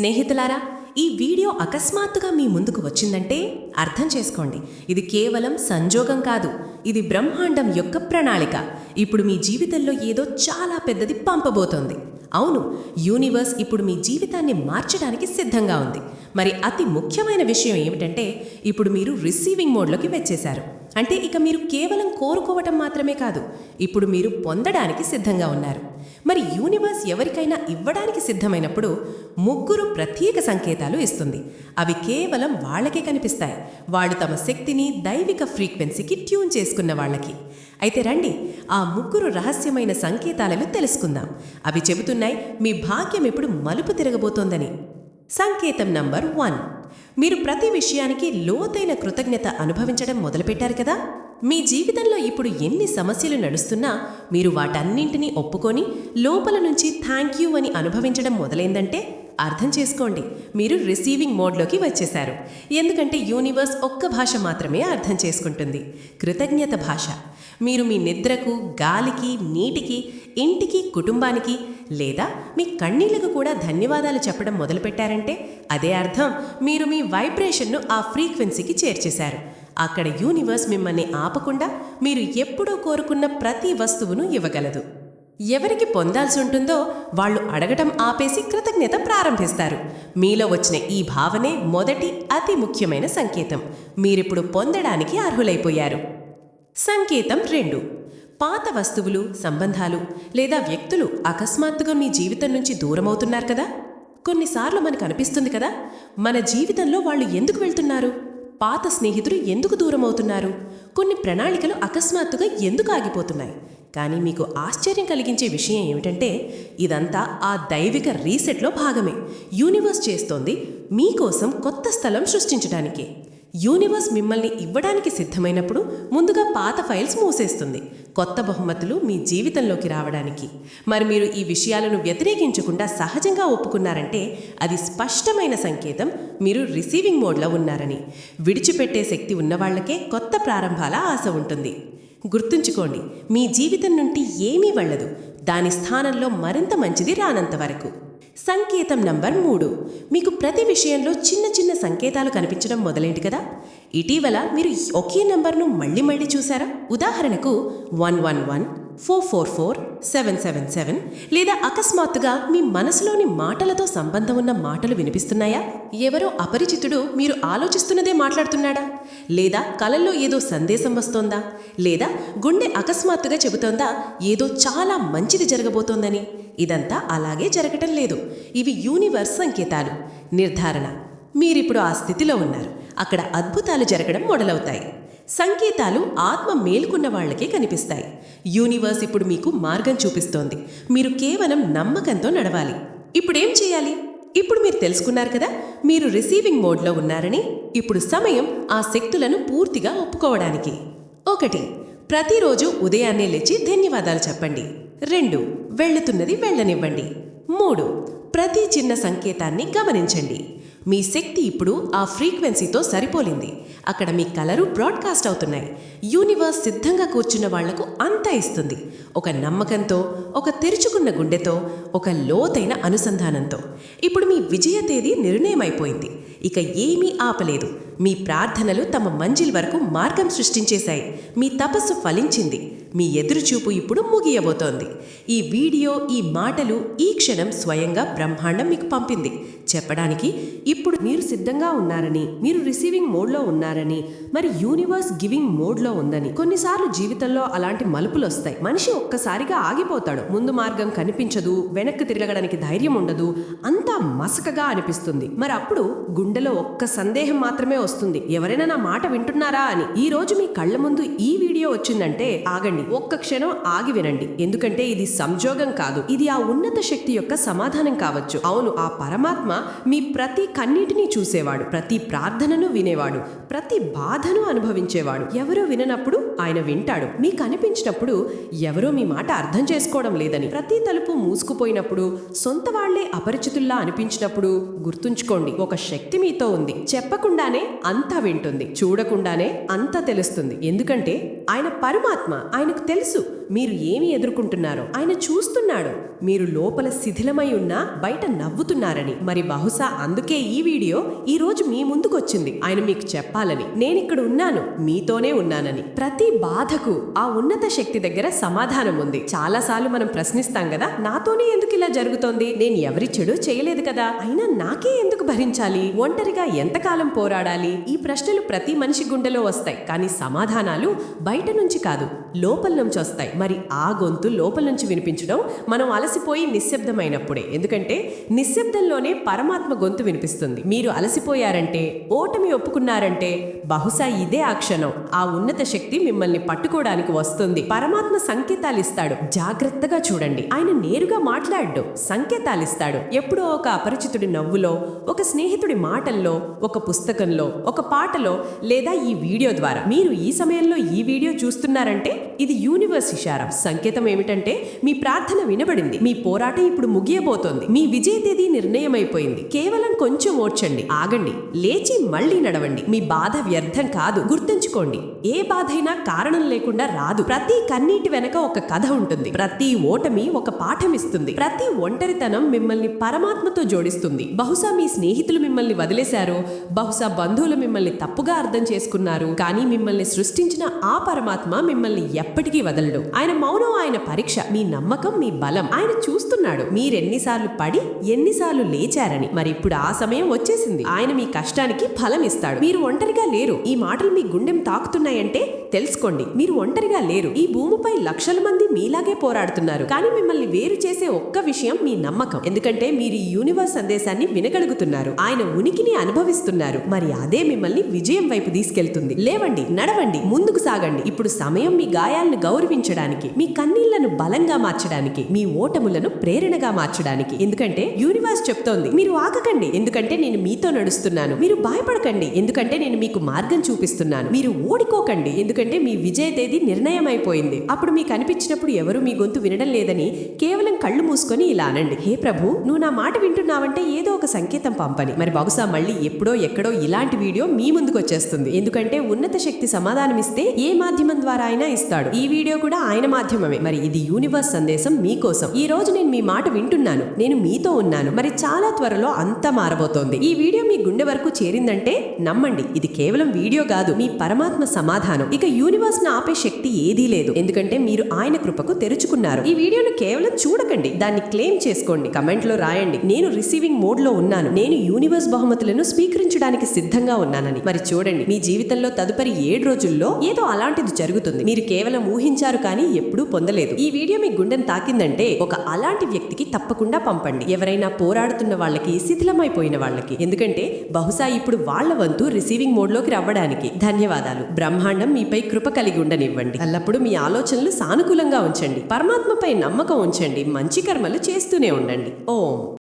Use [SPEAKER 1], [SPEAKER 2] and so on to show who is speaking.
[SPEAKER 1] స్నేహితులారా ఈ వీడియో అకస్మాత్తుగా మీ ముందుకు వచ్చిందంటే అర్థం చేసుకోండి. ఇది కేవలం సంజోగం కాదు. ఇది బ్రహ్మాండం యొక్క ప్రణాళిక. ఇప్పుడు మీ జీవితంలో ఏదో చాలా పెద్దది పంపబోతోంది. అవును యూనివర్స్ ఇప్పుడు మీ జీవితాన్ని మార్చడానికి సిద్ధంగా ఉంది. మరి అతి ముఖ్యమైన విషయం ఏమిటంటే ఇప్పుడు మీరు రిసీవింగ్ మోడ్లోకి వచ్చేశారు. అంటే ఇక మీరు కేవలం కోరుకోవటం మాత్రమే కాదు ఇప్పుడు మీరు పొందడానికి సిద్ధంగా ఉన్నారు. మరి యూనివర్స్ ఎవరికైనా ఇవ్వడానికి సిద్ధమైనప్పుడు ముగ్గురు ప్రత్యేక సంకేతాలు ఇస్తుంది. అవి కేవలం వాళ్ళకే కనిపిస్తాయి. వాళ్ళు తమ శక్తిని దైవిక ఫ్రీక్వెన్సీకి ట్యూన్ చేసుకున్న వాళ్ళకి. అయితే రండి ఆ ముగ్గురు రహస్యమైన సంకేతాలను తెలుసుకుందాం. అవి చెబుతున్నాయి మీ భాగ్యం ఇప్పుడు మలుపు తిరగబోతోందని. సంకేతం నంబర్ వన్. మీరు ప్రతి విషయానికి లోతైన కృతజ్ఞత అనుభవించడం మొదలుపెట్టారు కదా? మీ జీవితంలో ఇప్పుడు ఎన్ని సమస్యలు నడుస్తున్నా మీరు వాటన్నింటినీ ఒప్పుకొని లోపల నుంచి థ్యాంక్ యూ అని అనుభవించడం మొదలైందంటే అర్థం చేసుకోండి. మీరు రిసీవింగ్ మోడ్లోకి వచ్చేశారు. ఎందుకంటే యూనివర్స్ ఒక్క భాష మాత్రమే అర్థం చేసుకుంటుంది. కృతజ్ఞత భాష. మీరు మీ నిద్రకు గాలికి నీటికి ఇంటికి కుటుంబానికి లేదా మీ కన్నీళ్ళకు కూడా ధన్యవాదాలు చెప్పడం మొదలుపెట్టారంటే అదే అర్థం. మీరు మీ వైబ్రేషన్ను ఆ ఫ్రీక్వెన్సీకి చేర్చేశారు. అక్కడ యూనివర్స్ మిమ్మల్ని ఆపకుండా మీరు ఎప్పుడూ కోరుకున్న ప్రతి వస్తువును ఇవ్వగలదు. ఎవరికి పొందాల్సి ఉంటుందో వాళ్ళు అడగటం ఆపేసి కృతజ్ఞత ప్రారంభిస్తారు. మీలో వచ్చిన ఈ భావనే మొదటి అతి ముఖ్యమైన సంకేతం. మీరిప్పుడు పొందడానికి అర్హులైపోయారు. సంకేతం రెండు. పాత వస్తువులు సంబంధాలు లేదా వ్యక్తులు అకస్మాత్తుగా మీ జీవితం నుంచి దూరమవుతున్నారు కదా? కొన్నిసార్లు మనకు అనిపిస్తుంది కదా? మన జీవితంలో వాళ్ళు ఎందుకు వెళ్తున్నారు? పాత స్నేహితులు ఎందుకు దూరమవుతున్నారు? కొన్ని ప్రణాళికలు అకస్మాత్తుగా ఎందుకు ఆగిపోతున్నాయి? కానీ మీకు ఆశ్చర్యం కలిగించే విషయం ఏమిటంటే ఇదంతా ఆ దైవిక రీసెట్లో భాగమే. యూనివర్స్ చేస్తోంది మీకోసం కొత్త స్థలం సృష్టించడానికి యూనివర్స్ మిమ్మల్ని ఇవ్వడానికి సిద్ధమైనప్పుడు ముందుగా పాత ఫైల్స్ మూసేస్తుంది. కొత్త బహుమతులు మీ జీవితంలోకి రావడానికి. మరి మీరు ఈ విషయాలను వ్యతిరేకించకుండా సహజంగా ఒప్పుకున్నారంటే అది స్పష్టమైన సంకేతం మీరు రిసీవింగ్ మోడ్లో ఉన్నారని. విడిచిపెట్టే శక్తి ఉన్నవాళ్ళకే కొత్త ప్రారంభాల ఆశ ఉంటుంది. గుర్తుంచుకోండి మీ జీవితం నుండి ఏమీ వెళ్ళదు. దాని స్థానంలో మరింత మంచిది రానంత వరకు. సంకేతం నంబర్ మూడు. మీకు ప్రతి విషయంలో చిన్న చిన్న సంకేతాలు కనిపించడం మొదలైంది కదా? ఇటీవల మీరు ఒకే నంబర్ను మళ్ళీ మళ్ళీ చూసారా? ఉదాహరణకు one one one four four four seven seven seven లేదా అకస్మాత్తుగా మీ మనసులోని మాటలతో సంబంధం ఉన్న మాటలు వినిపిస్తున్నాయా? ఎవరో అపరిచితుడు మీరు ఆలోచిస్తున్నదే మాట్లాడుతున్నాడా? లేదా కలల్లో ఏదో సందేశం వస్తోందా? లేదా గుండె అకస్మాత్తుగా చెబుతోందా? ఏదో చాలా మంచిది జరగబోతోందని? ఇదంతా అలాగే జరగటం లేదు. ఇవి యూనివర్స్ సంకేతాలు. నిర్ధారణ. మీరిప్పుడు ఆ స్థితిలో ఉన్నారు. అక్కడ అద్భుతాలు జరగడం మొదలవుతాయి. సంకేతాలు ఆత్మ మేల్కున్న వాళ్ళకే కనిపిస్తాయి. యూనివర్స్ ఇప్పుడు మీకు మార్గం చూపిస్తోంది. మీరు కేవలం నమ్మకంతో నడవాలి. ఇప్పుడేం చేయాలి? ఇప్పుడు మీరు తెలుసుకున్నారు కదా మీరు రిసీవింగ్ మోడ్లో ఉన్నారని. ఇప్పుడు సమయం ఆ శక్తులను పూర్తిగా ఒప్పుకోవడానికి. ఒకటి ప్రతిరోజు ఉదయాన్నే లేచి ధన్యవాదాలు చెప్పండి. రెండు వెళ్తున్నది వెళ్ళనివ్వండి. మూడు ప్రతి చిన్న సంకేతాన్ని గమనించండి. మీ శక్తి ఇప్పుడు ఆ ఫ్రీక్వెన్సీతో సరిపోలింది. అక్కడ మీ కలరు బ్రాడ్కాస్ట్ అవుతున్నాయి. యూనివర్స్ సిద్ధంగా కూర్చున్న వాళ్ళకు అంత ఇస్తుంది. ఒక నమ్మకంతో ఒక తెరుచుకున్న గుండెతో ఒక లోతైన అనుసంధానంతో. ఇప్పుడు మీ విజయ తేదీ నిర్ణయమైపోయింది. ఇక ఏమీ ఆపలేదు. మీ ప్రార్థనలు తమ మంజిల్ వరకు మార్గం సృష్టించేశాయి. మీ తపస్సు ఫలించింది. మీ ఎదురుచూపు ఇప్పుడు ముగియబోతోంది. ఈ వీడియో ఈ మాటలు ఈ క్షణం స్వయంగా బ్రహ్మాండం మీకు పంపింది. చెప్పడానికి ఇప్పుడు మీరు సిద్ధంగా ఉన్నారని మీరు రిసీవింగ్ మోడ్లో ఉన్నారని మరి యూనివర్స్ గివింగ్ మోడ్లో ఉందని. కొన్నిసార్లు జీవితంలో అలాంటి మలుపులు వస్తాయి. మనిషి ఒక్కసారిగా ఆగిపోతాడు. ముందు మార్గం కనిపించదు వెనక్కి తిరగడానికి ధైర్యం ఉండదు అంతా మసకగా అనిపిస్తుంది. మరి అప్పుడు గుండెలో ఒక్క సందేహం మాత్రమే వస్తుంది. ఎవరైనా నా మాట వింటున్నారా అని. ఈ రోజు మీ కళ్ళ ముందు ఈ వీడియో వచ్చిందంటే ఆగండి. ఒక్క క్షణం ఆగి వినండి. ఎందుకంటే ఇది సంజోగం కాదు. ఇది ఆ ఉన్నత శక్తి యొక్క సమాధానం కావచ్చు. అవును ఆ పరమాత్మ మీ ప్రతి కన్నీటిని చూసేవాడు. ప్రతి ప్రార్థనను వినేవాడు. ప్రతి బాధను అనుభవించేవాడు. ఎవరో విననప్పుడు ఆయన వింటాడు. మీకు అనిపించినప్పుడు ఎవరో మీ మాట అర్థం చేసుకోవడం లేదని. ప్రతి తలుపు మూసుకుపోయినప్పుడు సొంత వాళ్ళే అపరిచితుల్లా అనిపించినప్పుడు గుర్తుంచుకోండి. ఒక శక్తి మీతో ఉంది. చెప్పకుండానే అంతా వింటుంది. చూడకుండానే అంతా తెలుస్తుంది. ఎందుకంటే ఆయన పరమాత్మ ఆయనకు తెలుసు. మీరు ఏమి ఎదుర్కొంటున్నారో ఆయన చూస్తున్నాడు. మీరు లోపల శిథిలమై ఉన్నా బయట నవ్వుతున్నారని. మరి బహుశా అందుకే ఈ వీడియో ఈ రోజు మీ ముందుకొచ్చింది. ఆయన మీకు చెప్పాలని. నేనిక్కడ ఉన్నాను. మీతోనే ఉన్నానని. ప్రతి బాధకు ఆ ఉన్నత శక్తి దగ్గర సమాధానం ఉంది. చాలాసార్లు మనం ప్రశ్నిస్తాం కదా నాతోనే ఎందుకు ఇలా జరుగుతోంది? నేను ఎవరి చెడు చేయలేదు కదా? అయినా నాకే ఎందుకు భరించాలి? ఒంటరిగా ఎంతకాలం పోరాడాలి? ఈ ప్రశ్నలు ప్రతి మనిషి గుండెలో వస్తాయి. కానీ సమాధానాలు బయట నుంచి కాదు లోపల నుంచి వస్తాయి. మరి ఆ గొంతు లోపల నుంచి వినిపించడం మనం అలసిపోయి నిశ్శబ్దమైనప్పుడే. ఎందుకంటే నిశ్శబ్దంలోనే పరమాత్మ గొంతు వినిపిస్తుంది. మీరు అలసిపోయారంటే ఓటమి ఒప్పుకున్నారంటే బహుశా ఇదే ఆ క్షణం. ఆ ఉన్నత శక్తి మిమ్మల్ని పట్టుకోవడానికి వస్తుంది. పరమాత్మ సంకేతాలు ఇస్తాడు జాగ్రత్తగా చూడండి. ఆయన నేరుగా మాట్లాడు సంకేతాలు ఇస్తాడు ఎప్పుడో ఒక అపరిచితుడి నవ్వులో ఒక స్నేహితుడి మాటల్లో ఒక పుస్తకంలో ఒక పాటలో లేదా ఈ వీడియో ద్వారా. మీరు ఈ సమయంలో ఈ వీడియో చూస్తున్నారంటే ఇది యూనివర్స్ ఇషారా. సంకేతం ఏమిటంటే మీ ప్రార్థన వినబడింది మీ పోరాటం ఇప్పుడు ముగియబోతోంది మీ విజయ తేదీ నిర్ణయమైపోయింది. కేవలం కొంచెం ఓడ్చండి ఆగండి లేచి మళ్ళీ నడవండి. మీ బాధ వ్యర్థం కాదు గుర్తుంచుకోండి. ఏ బాధైనా కారణం లేకుండా రాదు. ప్రతి కన్నీటి వెనక ఒక కథ ఉంటుంది. ప్రతి ఓటమి ఒక పాఠం ఇస్తుంది. ప్రతి ఒంటరితనం మిమ్మల్ని పరమాత్మతో జోడిస్తుంది. బహుశా మీ స్నేహితులు మిమ్మల్ని వదిలేశారు బహుశా బంధువులు మిమ్మల్ని తప్పుగా అర్థం చేసుకున్నారు కానీ మిమ్మల్ని సృష్టించిన ఆ పరమాత్మ మిమ్మల్ని ఎప్పటికీ వదలడు. ఆయన మౌనం ఆయన పరీక్ష మీ నమ్మకం మీ బలం. ఆయన చూస్తున్నాడు మీరెన్నిసార్లు పడి ఎన్నిసార్లు లేచారని. మరి ఇప్పుడు ఆ సమయం వచ్చేసింది. ఆయన మీ కష్టానికి ఫలం ఇస్తాడు. మీరు ఒంటరిగా లేరు. ఈ మాటలు మీ గుండెం తాకుతున్నాయంటే తెలుసుకోండి. మీరు ఒంటరిగా లేరు. ఈ భూమిపై లక్షల మంది మీలాగే పోరాడుతున్నారు. కానీ మిమ్మల్ని వేరు చేసే ఒక్క విషయం మీ నమ్మకం. ఎందుకంటే మీరు ఈ యూనివర్స్ సందేశాన్ని వినగలుగుతున్నారు. ఆయన ఉనికిని అనుభవిస్తున్నారు. మరి అదే మిమ్మల్ని విజయం వైపు తీసుకెళ్తుంది. లేవండి నడవండి ముందుకు సాగండి. ఇప్పుడు సమయం మీ గాయాలను గౌరవించడానికి మీ కన్నీళ్ళను బలంగా మార్చడానికి మీ ఓటములను ప్రేరణగా మార్చడానికి. ఎందుకంటే యూనివర్స్ చెప్తోంది మీరు ఆగకండి ఎందుకంటే నేను మీతో నడుస్తున్నాను. మీరు భయపడకండి ఎందుకంటే నేను మీకు మార్గం చూపిస్తున్నాను. మీరు ఓడికోకండి ఎందుకంటే మీ విజయ తేదీ నిర్ణయం అయిపోయింది అప్పుడు మీకు అనిపించినప్పుడు ఎవరు మీ గొంతు వినడం లేదని కేవలం కళ్ళు మూసుకొని ఇలా అనండి హే ప్రభు నువ్వు నా మాట వింటున్నావంటే ఏదో ఒక సంకేతం పంపని. మరి బహుశా మళ్ళీ ఎప్పుడో ఎక్కడో ఇలాంటి వీడియో మీ ముందుకు వచ్చేస్తుంది ఎందుకంటే ఉన్నత శక్తి సమాధానం ఇస్తే ఏ మాధ్యమం ద్వారా అయినా ఇస్తాడు. ఈ వీడియో కూడా ఆయన మాధ్యమమే. మరి ఇది యూనివర్స్ సందేశం మీకోసం. ఈ రోజు నేను మీ మాట వింటున్నాను. నేను మీతో ఉన్నాను. మరి చాలా త్వరలో అంతా మారబోతోంది. ఈ వీడియో మీ గుండె వరకు చేరిందంటే నమ్మండి. ఇది కేవలం వీడియో కాదు. మీ పరమాత్మ సమాధానం. ఇక యూనివర్స్ను ఆపే శక్తి ఏదీ లేదు. ఎందుకంటే మీరు ఆయన కృపకు తెరుచుకున్నారు. ఈ వీడియోను కేవలం చూడకండి. దాన్ని క్లెయిమ్ చేసుకోండి. కమెంట్లో రాయండి. నేను రిసీవింగ్ మోడ్లో ఉన్నాను. నేను యూనివర్స్ బహుమతులను స్వీకరించడానికి సిద్ధంగా ఉన్నానని. మరి చూడండి. మీ జీవితంలో తదుపరి ఏడు రోజుల్లో ఏదో అలాంటిది జరుగుతుంది. మీరు కేవలం ఊహించారు కానీ ఎప్పుడూ పొందలేదు. ఈ వీడియో మీ గుండెను తాకిందంటే ఒక అలాంటి వ్యక్తికి తప్పకుండా పంపండి. ఎవరైనా పోరాడుతున్న వాళ్ళకి శిథిలమైపోయిన వాళ్ళకి. ఎందుకంటే బహుశా ఇప్పుడు వాళ్ళ వంతు రిసీవింగ్ మోడ్లోకి రవ్వడానికి ధన్యవాదాలు. బ్రహ్మాండం మీపై కృప కలిగి ఉండనివ్వండి. అల్లప్పుడు మీ ఆలోచనలు సానుకూలంగా ఉంచండి. పరమాత్మపై నమ్మకం ఉంచండి. మంచి కర్మలు చేస్తూనే ఉండండి. ఓం.